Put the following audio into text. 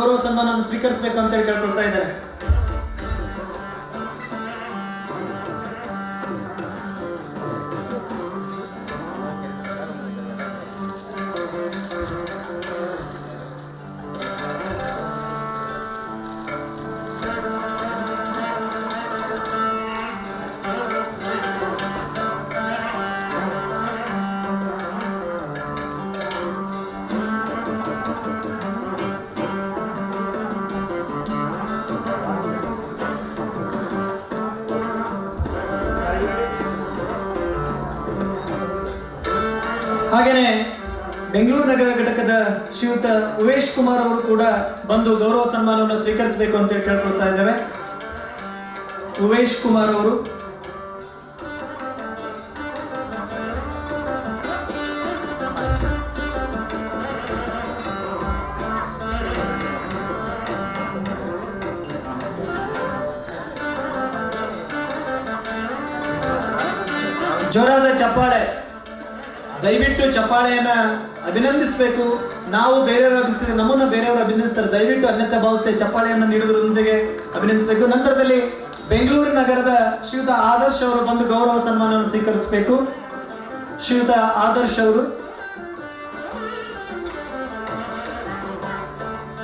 ಗೌರವ ಸನ್ಮಾನವನ್ನು ಸ್ವೀಕರಿಸಬೇಕು ಅಂತ ಹೇಳಿ ಕೇಳ್ಕೊಳ್ತಾ ಇದ್ದಾರೆ. ಹಾಗೇನೆ ಬೆಂಗಳೂರು ನಗರ ಘಟಕದ ಶ್ರೀಯುತ ಉವೇಶ್ ಕುಮಾರ್ ಅವರು ಕೂಡ ಬಂದು ಗೌರವ ಸನ್ಮಾನವನ್ನು ಸ್ವೀಕರಿಸಬೇಕು ಅಂತ ಹೇಳಿ ಕೇಳ್ಕೊಳ್ತಾ ಇದ್ದೇವೆ. ಉವೇಶ್ ಕುಮಾರ್ ಅವರು. ಜೋರಾದ ಚಪ್ಪಾಳೆ. ದಯವಿಟ್ಟು ಚಪ್ಪಾಳೆಯನ್ನ ಅಭಿನಂದಿಸಬೇಕು. ನಾವು ಬೇರೆಯವರು ಅಭಿನಂದಿಸಿದ್ರೆ ನಮ್ಮನ್ನ ಬೇರೆಯವರು ಅಭಿನಂದಿಸ್ತಾರೆ. ದಯವಿಟ್ಟು ಅನ್ಯತೆ ಭಾವಿಸದೆ ಚಪ್ಪಾಳೆಯನ್ನು ನೀಡುವುದರೊಂದಿಗೆ ಅಭಿನಂದಿಸಬೇಕು. ನಂತರದಲ್ಲಿ ಬೆಂಗಳೂರು ನಗರದ ಶ್ರೀಯುತ ಆದರ್ಶ್ ಅವರು ಬಂದು ಗೌರವ ಸನ್ಮಾನವನ್ನು ಸ್ವೀಕರಿಸಬೇಕು. ಶ್ರೀಯುತ ಆದರ್ಶ್ ಅವರು.